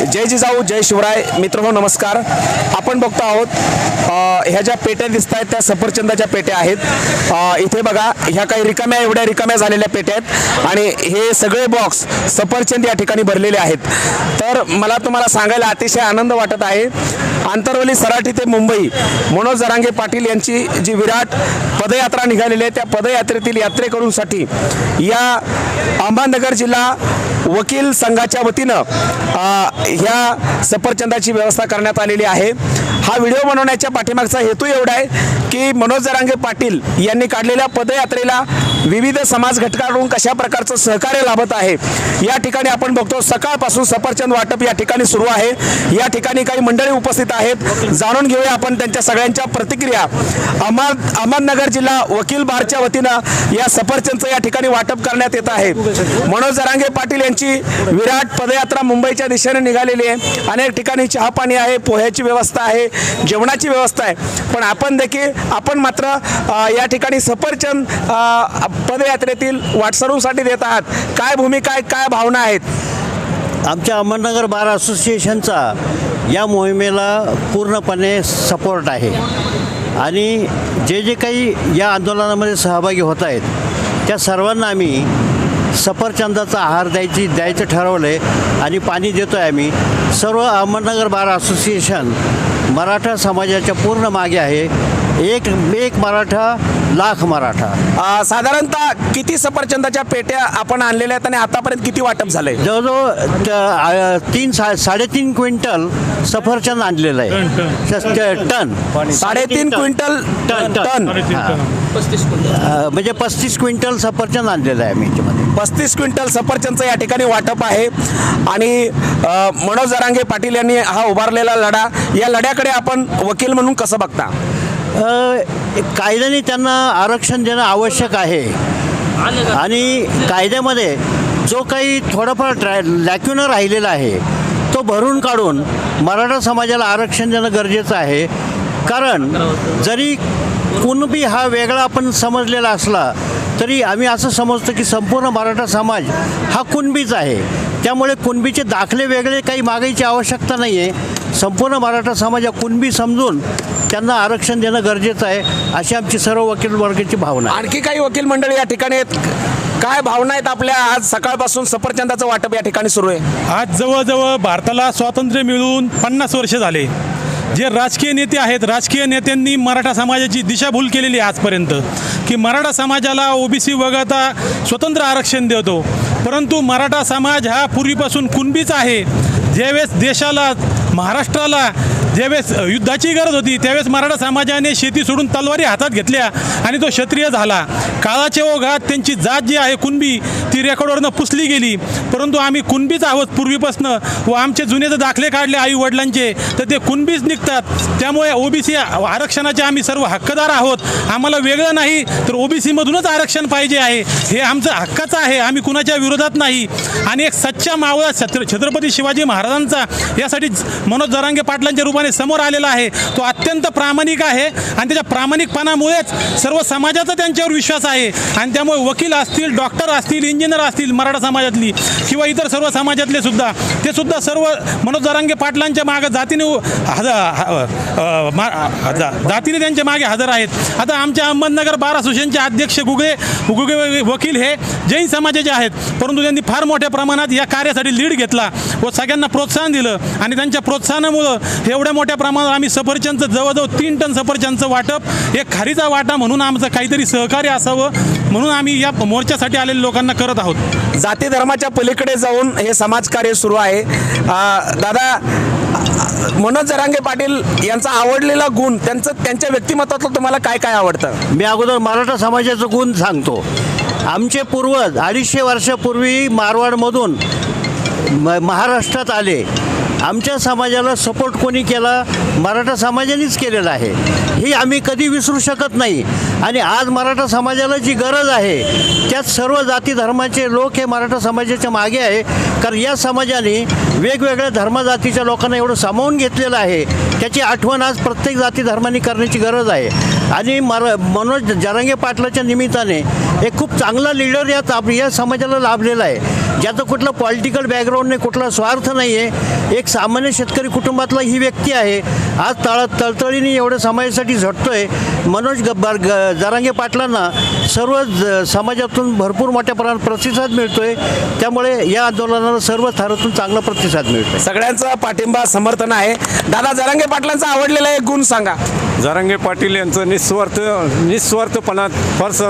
जय जिजाऊ जय शिवराय. मित्र हो नमस्कार. आपण बघतो आहोत ह्या ज्या पेट्या दिसत आहेत त्या सफरचंदाच्या पेट्या आहेत. इथे बघा ह्या काही रिकाम्या एवढ्या रिकाम्या झालेल्या पेट्या आहेत. आणि हे सगळे बॉक्स सफरचंद या ठिकाणी भरलेले आहेत. तर मला तुम्हाला सांगायला अतिशय आनंद वाटत आहे. आंतरवली सराठी ते मुंबई मनोज जरांगे पाटील यांची जी विराट पदयात्रा निघालेली आहे त्या पदयात्रेतील यात्रेकरूंसाठी या अहमदनगर जिल्हा वकील संघाच्या वतीनं ह्या सफरचंदाची व्यवस्था करण्यात आलेली आहे. हा व्हिडिओ बनवण्याच्या पाठीमागचा हेतू एवढा आहे की मनोज जरांगे पाटील यांनी काढलेल्या पदयात्रेला विविध समाज घटकांकडून कशा प्रकारचं सहकार्य लाभत आहे या ठिकाणी आपण बघतो सकाळपासून सफरचंद वाटप या ठिकाणी सुरू आहे. या ठिकाणी काही मंडळी उपस्थित आहेत. जाणून घेऊया आपण त्यांच्या सगळ्यांच्या प्रतिक्रिया. अहमद अहमदनगर जिल्हा वकील बारच्या वतीनं या सफरचंदचं या ठिकाणी वाटप करण्यात येत आहे. मनोज जरांगे पाटील यांची विराट पदयात्रा मुंबईच्या दिशेने निघालेली आहे. अनेक ठिकाणी चहा पाणी आहे पोह्याची व्यवस्था आहे. जेवणाची व्यवस्था आहे. पण आपण देखील आपण मात्र या ठिकाणी सफरचंद पदयात्रेतील वाटसरूंसाठी देत आहात. काय भूमिका आहे काय भावना आहेत? आमच्या अहमदनगर बार असोसिएशनचा या मोहिमेला पूर्णपणे सपोर्ट आहे. आणि जे जे काही या आंदोलनामध्ये सहभागी होत आहेत त्या सर्वांना आम्ही सफरचंदाचा आहार द्यायची द्यायचं ठरवलं आहे आणि पाणी देतो आहे आम्ही. सर्व अहमदनगर बार असोसिएशन मराठा समाजाच्या पूर्ण मागे आहे. एक एक मराठा लाख मराठा. अ, साधारणतः किती सफरचंदाच्या पेट्या आपण आणलेल्या आहेत आणि आतापर्यंत किती वाटप झालंय? जवळजवळ त- आ- तीन सा साडेतीन क्विंटल सफरचंद आणलेलं आहे. स- टन. साडेतीन क्विंटल टन टन. अ, म्हणजे पस्तीस क्विंटल सफरचंद आणलेलं आहे आम्ही याच्यामध्ये. पस्तीस क्विंटल सफरचंदचं या ठिकाणी वाटप आहे. आणि अ, मनोज जरांगे पाटील यांनी हा उभारलेला लढा. या लढ्याकडे आपण वकील म्हणून कसं बघता? कायद्याने त्यांना आरक्षण देणं आवश्यक आहे. आणि कायद्यामध्ये जो काही थोडाफार ट्रॅ लॅक्युनं राहिलेला आहे तो भरून काढून मराठा समाजाला आरक्षण देणं गरजेचं आहे. कारण जरी कुणबी हा वेगळा आपण समजलेला असला तरी आम्ही असं समजतो की संपूर्ण मराठा समाज हा कुणबीच आहे. त्यामुळे कुणबीचे दाखले वेगळे काही मागायची आवश्यकता नाही आहे संपूर्ण मराठा समाज हा कुणबी समजून त्यांना आरक्षण देणं गरजेचं आहे अशी आमची सर्व वकील वर्गाची भावना आहे. आणखी काही वकील मंडळी या ठिकाणी आहेत? काय भावना आहेत आपल्या? आज सकाळपासून सफरचंदाचं वाटप या ठिकाणी सुरू आहे. आज जवळजवळ भारताला स्वातंत्र्य मिळून पन्नास वर्ष झाले. जे राजकीय नेते आहेत राजकीय नेत्यांनी मराठा समाजाची दिशाभूल केलेली आहे आजपर्यंत. की मराठा समाजाला ओबीसी वगळता स्वतंत्र आरक्षण देतो. परंतु मराठा समाज हा पूर्वीपासून कुणबीच आहे. ज्यावेळेस देशाला महाराष्ट्राला ज्यावेळेस युद्धाची गरज होती त्यावेळेस मराठा समाजाने शेती सोडून तलवारी हातात घेतल्या आणि तो क्षत्रिय झाला. काळाच्या ओघात त्यांची जात जी आहे कुणबी ती रेकॉर्डवरनं पुसली गेली. परंतु आम्ही कुणबीच आहोत पूर्वीपासनं व आमचे जुने जर दाखले काढले आई वडिलांचे तर ते कुणबीच निघतात. त्यामुळे ओबीसी आरक्षणाचे आम्ही सर्व हक्कदार आहोत. आम्हाला वेगळं नाही तर ओबीसीमधूनच आरक्षण पाहिजे आहे. हे आमचं हक्काचं आहे आम्ही कुणाच्या विरोधात नाही. आणि एक सच्चा मावळा छत्र छत्रपती शिवाजी महाराजांचा यासाठी मनोज जरांगे पाटलांच्या रूपाने समोर आलेला आहे. तो अत्यंत प्रामाणिक आहे आणि त्याच्या प्रामाणिकपणामुळेच सर्व समाजाचा त्यांच्यावर विश्वास आहे. आणि त्यामुळे वकील असतील डॉक्टर असतील इंजिनियर असतील मराठा समाजातली किंवा इतर सर्व समाजातले सुद्धा ते सुद्धा सर्व मनोज जरांगे पाटलांच्या मागे जातीने उ- ह- जातीने त्यांच्या मागे हजर आहेत. आता आमच्या अहमदनगर बार असोसिएशनचे अध्यक्ष गुगे गुगे वकील हे जैन समाजाचे आहेत. परंतु त्यांनी फार मोठ्या प्रमाणात या कार्यासाठी लीड घेतला व सगळ्यांना प्रोत्साहन दिलं आणि त्यांच्या प्रोत्साहनामुळं एवढ्या मोठ्या प्रमाणात आम्ही सफरचंदचं जवळजवळ तीन टन सफरचंदचं वाटप एक खारीचा वाटा म्हणून आमचं काहीतरी सहकार्य असावं म्हणून आम्ही या मोर्चासाठी आलेल्या लोकांना करत आहोत. जाती धर्माच्या पलीकडे जाऊन हे समाजकार्य सुरू आहे. दादा मनोज जरांगे पाटील यांचा आवडलेला गुण त्यांचं त्यांच्या व्यक्तिमत्वातलं तुम्हाला काय काय आवडतं? मी अगोदर मराठा समाजाचं गुण सांगतो. आमचे पूर्वज अडीचशे वर्षापूर्वी मारवाडमधून म महाराष्ट्रात आले. आमच्या समाजाला सपोर्ट कोणी केला? मराठा समाजानेच केलेला आहे. ही आम्ही कधी विसरू शकत नाही. आणि आज मराठा समाजाला जी गरज आहे त्यात सर्व जाती धर्माचे लोक हे मराठा समाजाच्या मागे आहे. कारण या समाजाने वेगवेगळ्या धर्मजातीच्या लोकांना एवढं सामावून घेतलेलं आहे. त्याची आठवण आज प्रत्येक जाती धर्माने करण्याची गरज आहे. आणि मर मनोज जरांगे पाटलाच्या निमित्ताने एक खूप चांगला लीडर या ताप या समाजाला लाभलेला आहे. ज्याचं कुठलं पॉलिटिकल बॅकग्राऊंड नाही कुठला स्वार्थ नाही आहे एक सामान्य शेतकरी कुटुंबातला ही व्यक्ती आहे. आज तळ तळतळीने एवढं समाजासाठी झटतोय. मनोज गब्बार ग जरांगे पाटलांना सर्व ज- समाजातून भरपूर मोठ्या प्रमाणात प्रतिसाद मिळतोय. त्यामुळे या आंदोलनाला सर्व थरातून चांगला प्रतिसाद मिळतोय. सगळ्यांचा पाठिंबा समर्थन आहे. दादा जरांगे पाटलांचा आवडलेला एक गुण सांगा. जरांगे पाटील यांचं निस्वार्थ निस्वार्थपणात फार स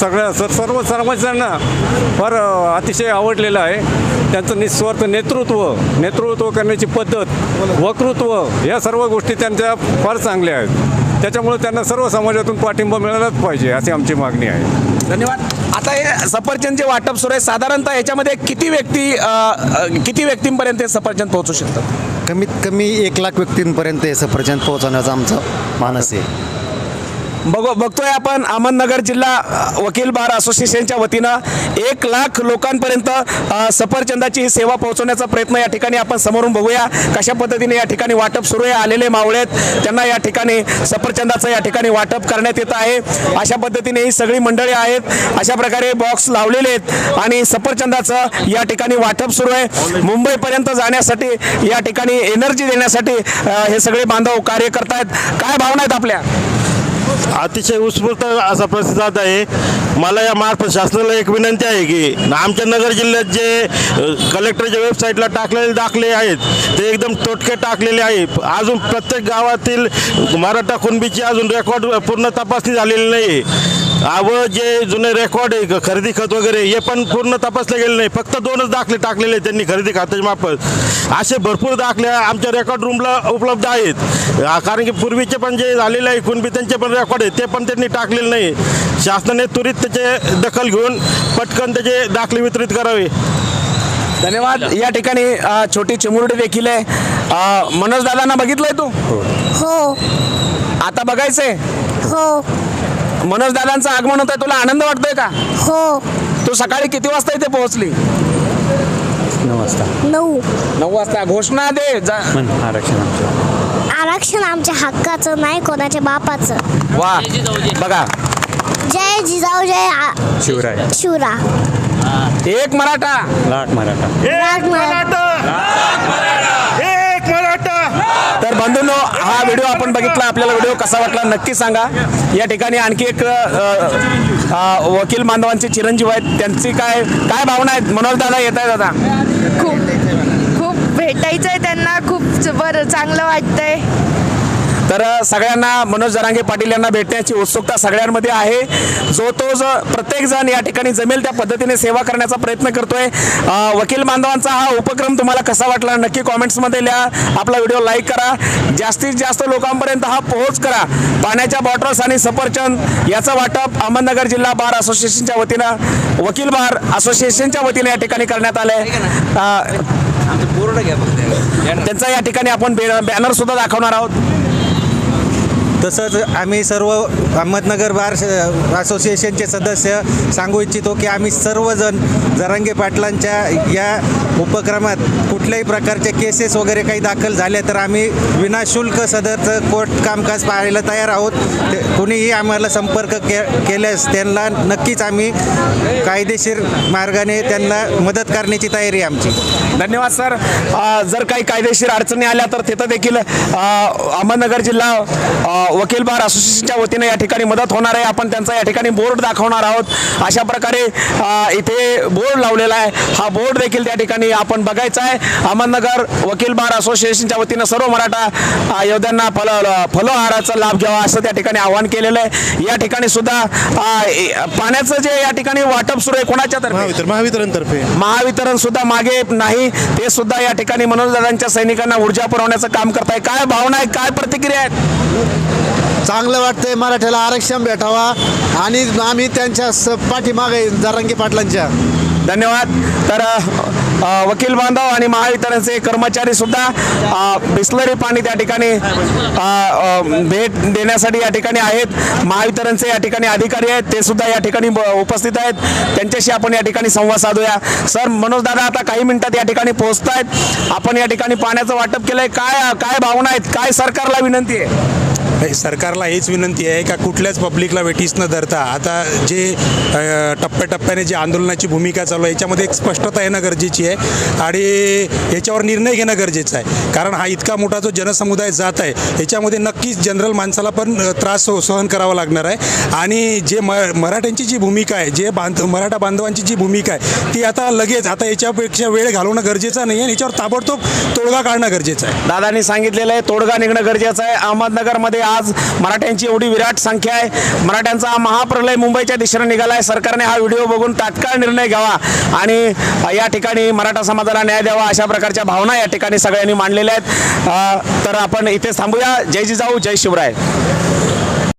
सगळ्या स सर्व सर्वजणांना फार अतिशय आवडलेलं आहे. त्यांचं निस्वार्थ नेतृत्व नेतृत्व करण्याची पद्धत वक्तृत्व या सर्व गोष्टी त्यांच्या फार चांगल्या आहेत. त्याच्यामुळे त्यांना सर्व समाजातून पाठिंबा मिळालाच पाहिजे अशी आमची मागणी आहे. धन्यवाद. आता हे सफरचंदचे वाटप सुरू आहे साधारणतः याच्यामध्ये किती व्यक्ती किती व्यक्तींपर्यंत हे सफरचंद पोहोचू शकतात? कमीत कमी एक लाख व्यक्तींपर्यंत हे सफरचंद पोहोचवण्याचा आमचा मानस आहे. बघ बघतोय आपण अहमदनगर जिल्हा वकील बार असोसिएशनच्या वतीनं एक लाख लोकांपर्यंत सफरचंदाची ही सेवा पोहोचवण्याचा प्रयत्न या ठिकाणी आपण समोरून बघूया. कशा पद्धतीने या ठिकाणी वाटप सुरू आहे? आलेले मावळे आहेत. त्यांना या ठिकाणी सफरचंदाचं या ठिकाणी वाटप करण्यात येत आहे. अशा पद्धतीने ही सगळी मंडळी आहेत. अशा प्रकारे बॉक्स लावलेले आहेत आणि सफरचंदाचं या ठिकाणी वाटप सुरू आहे. मुंबईपर्यंत जाण्यासाठी या ठिकाणी एनर्जी देण्यासाठी हे सगळे बांधव कार्य करतायत काय भावना आहेत आपल्या? अतिशय उत्स्फूर्त असा प्रतिसाद आहे. मला या मार्फत शासनाला एक विनंती आहे की आमच्या नगर जिल्ह्यात जे कलेक्टरच्या वेबसाईटला टाकलेले दाखले आहेत ते एकदम टोटके टाकलेले आहे. अजून प्रत्येक गावातील मराठा कुणबीची अजून रेकॉर्ड पूर्ण तपासणी झालेली नाही व जे जुने रेकॉर्ड आहे खरेदी खत वगैरे हे पण पूर्ण तपासले गेले नाही. फक्त दोनच दाखले टाकलेले आहेत त्यांनी खरेदी खात्याच्या मार्फत. असे भरपूर दाखले आमच्या रेकॉर्ड रूमला उपलब्ध आहेत. आ, कारण की पूर्वीचे पण जे झालेले आहे कुणबी त्यांचे पण रेकॉर्ड आहे ते पण त्यांनी टाकलेले नाही. शासनाने त्वरित त्याचे दखल घेऊन पटकन त्याचे दाखले वितरित करावे. धन्यवाद. या ठिकाणी छोटी चिमुरडी देखील आहे. मनोज दादांना बघितलंय तू? हो. आता बघायचंय? हो. मनोज दादांचं आगमन होत आहे तुला आनंद वाटतोय का? हो. तू सकाळी किती वाजता इथे पोहोचली? नऊ नऊ. वाजता. घोषणा दे. जा- आरक्षण आमच्या हक्काचं नाही कोणाच्या बापाचं. वा. बघा. जय जिजाऊ जय आ- शिवराय. शिवरा. एक मराठा. लाट मराठा. राग मरा- तर बंधूंनो हा व्हिडिओ आपण बघितला आपल्याला व्हिडिओ कसा वाटला नक्की सांगा. या ठिकाणी आणखी एक वकील बांधवांचे चिरंजीव आहेत. त्यांची काय काय भावना आहेत? मनोज दादा येत आहेत दादा खूप खूप भेटायचं आहे त्यांना. खूप बरं चांगलं वाटतंय. तर सगळ्यांना मनोज जरांगे पाटील यांना भेटण्याची उत्सुकता सगळ्यांमध्ये आहे. जो तो जो प्रत्येक जण या ठिकाणी जमेल त्या पद्धतीने सेवा करण्याचा प्रयत्न करतोय. वकील बांधवांचा हा उपक्रम तुम्हाला कसा वाटला नक्की कॉमेंट्समध्ये लिहा. आपला व्हिडिओ लाईक करा. जास्तीत जास्त लोकांपर्यंत हा पोहोच करा. पाण्याच्या बॉटल्स आणि सफरचंद याचं वाटप अहमदनगर जिल्हा बार असोसिएशनच्या वतीनं वकील बार असोसिएशनच्या वतीने या ठिकाणी करण्यात आलंय. अ, त्यांचा या ठिकाणी आपण बॅनर सुद्धा दाखवणार आहोत. तसंच आम्ही सर्व अहमदनगर बार असोसिएशनचे सदस्य सांगू इच्छितो की आम्ही सर्वजण जरांगे पाटलांच्या या उपक्रमात कुठल्याही प्रकारचे केसेस वगैरे काही दाखल झाले तर आम्ही विनाशुल्क सदरचं कोर्ट कामकाज पाहायला तयार आहोत. ते कुणीही आम्हाला संपर्क के केल्यास त्यांना नक्कीच आम्ही कायदेशीर मार्गाने त्यांना मदत करण्याची तयारी आमची. धन्यवाद सर. जर काही कायदेशीर अडचणी आल्या तर तिथं देखील अहमदनगर जिल्हा वकील बार असोसिएशनच्या वतीने या ठिकाणी मदत होणार आहे. आपण त्यांचा या ठिकाणी बोर्ड दाखवणार आहोत. अशा प्रकारे इथे बोर्ड लावलेला आहे. हा बोर्ड देखील त्या ठिकाणी आपण बघायचा आहे. अहमदनगर वकील बार असोसिएशनच्या वतीनं सर्व मराठा योद्ध्यांना फल फलोहाराचा लाभ घ्यावा असं त्या ठिकाणी आवाहन केलेलं आहे. या ठिकाणी सुद्धा पाण्याचं जे या ठिकाणी वाटप सुरू आहे कोणाच्या तर्फे? महावितरण महावितरणतर्फे. महावितरण सुद्धा मागे नाही. ते सुद्धा या ठिकाणी मनोजदादांच्या सैनिकांना ऊर्जा पुरवण्याचं काम करताय. काय भावना आहे काय प्रतिक्रिया आहेत? चांगलं वाटतंय मराठ्याला आरक्षण भेटावा आणि आम्ही त्यांच्या स पाठीमागे जरांगी पाटलांच्या. धन्यवाद. तर अ, वकील बांधव आणि महावितरणचे कर्मचारी सुद्धा अ, बिस्लरी पाणी त्या ठिकाणी अ, अ, भेट देण्यासाठी या ठिकाणी आहेत. महावितरणचे या ठिकाणी अधिकारी आहेत. ते सुद्धा या ठिकाणी ब- उपस्थित आहेत. त्यांच्याशी आपण या ठिकाणी संवाद साधूया. सर मनोज दादा आता काही मिनिटात या ठिकाणी पोहोचत आहेत आपण या ठिकाणी पाण्याचं वाटप केलंय. काय काय भावना आहेत? काय सरकारला विनंती आहे? सरकारला हेच विनंती आहे का कुठल्याच पब्लिकला वेठीस न धरता आता जे टप्प्याटप्प्याने जे आंदोलनाची भूमिका चालू आहे याच्यामध्ये एक स्पष्टता येणं गरजेची आहे आणि याच्यावर निर्णय घेणं गरजेचं आहे. कारण हा इतका मोठा जो जनसमुदाय जात आहे याच्यामध्ये नक्कीच जनरल माणसाला पण त्रास हो, सहन करावा लागणार आहे. आणि जे म मराठ्यांची जी भूमिका आहे जे बांध मराठा बांधवांची जी भूमिका आहे ती आता लगेच आता याच्यापेक्षा वेळ घालवणं गरजेचं नाही आहे आणि याच्यावर ताबडतोब तोडगा काढणं गरजेचं आहे. दादांनी सांगितलेलं आहे तोडगा निघणं गरजेचं आहे. अहमदनगरमध्ये आज मराठ्यांची एवढी विराट संख्या आहे. मराठ्यांचा हा महाप्रलय मुंबईच्या दिशेने निघाला आहे सरकारने हा व्हिडिओ बघून तात्काळ निर्णय घ्यावा आणि या ठिकाणी मराठा समाजाला न्याय द्यावा अशा प्रकारच्या भावना या ठिकाणी सगळ्यांनी मांडलेल्या आहेत. तर आपण इथे थांबूया. जय जिजाऊ जय शिवराय.